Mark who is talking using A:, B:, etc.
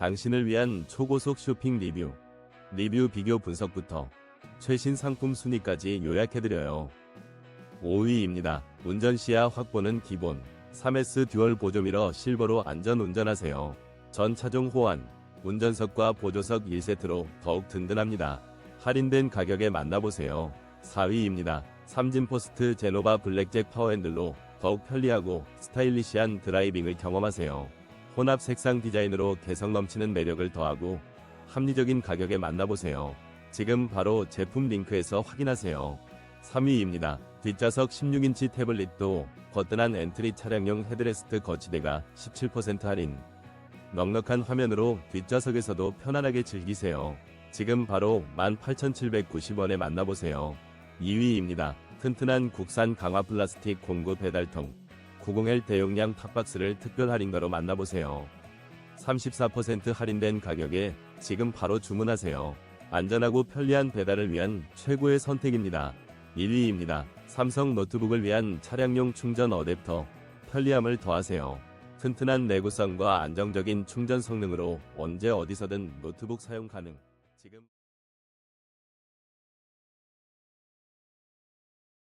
A: 당신을 위한 초고속 쇼핑 리뷰. 리뷰 비교 분석부터 최신 상품 순위까지 요약해드려요. 5위입니다. 운전 시야 확보는 기본. 3S 듀얼 보조미러 실버로 안전 운전하세요. 전 차종 호환, 운전석과 보조석 1세트로 더욱 든든합니다. 할인된 가격에 만나보세요. 4위입니다. 삼진포스트 제노바 블랙잭 파워핸들로 더욱 편리하고 스타일리시한 드라이빙을 경험하세요. 혼합 색상 디자인으로 개성 넘치는 매력을 더하고 합리적인 가격에 만나보세요. 지금 바로 제품 링크에서 확인하세요. 3위입니다. 뒷좌석 16인치 태블릿도 거뜬한 엔트리 차량용 헤드레스트 거치대가 17% 할인. 넉넉한 화면으로 뒷좌석에서도 편안하게 즐기세요. 지금 바로 18,790원에 만나보세요. 2위입니다. 튼튼한 국산 강화 플라스틱 공구 배달통 90L 대용량 탑박스를 특별 할인가로 만나보세요. 34% 할인된 가격에 지금 바로 주문하세요. 안전하고 편리한 배달을 위한 최고의 선택입니다. 1위입니다. 삼성 노트북을 위한 차량용 충전 어댑터 편리함을 더하세요. 튼튼한 내구성과 안정적인 충전 성능으로 언제 어디서든 노트북 사용 가능. 지금